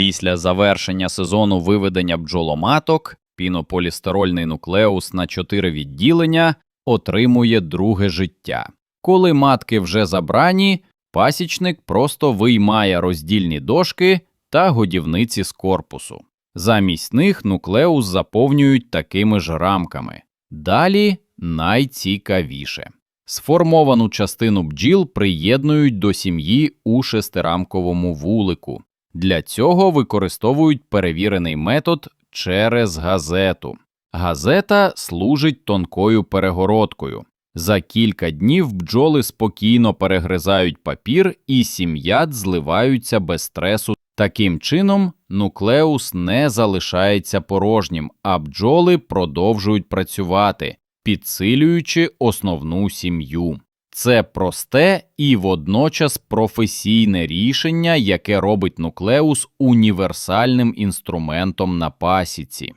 Після завершення сезону виведення бджоломаток пінополістирольний нуклеус на чотири відділення отримує друге життя. Коли матки вже забрані, пасічник просто виймає роздільні дошки та годівниці з корпусу. Замість них нуклеус заповнюють такими ж рамками. Далі найцікавіше. Сформовану частину бджіл приєднують до сім'ї у шестирамковому вулику. Для цього використовують перевірений метод через газету. Газета служить тонкою перегородкою. За кілька днів бджоли спокійно перегризають папір і сім'ят зливаються без стресу. Таким чином, нуклеус не залишається порожнім, а бджоли продовжують працювати, підсилюючи основну сім'ю. Це просте і водночас професійне рішення, яке робить нуклеус універсальним інструментом на пасіці.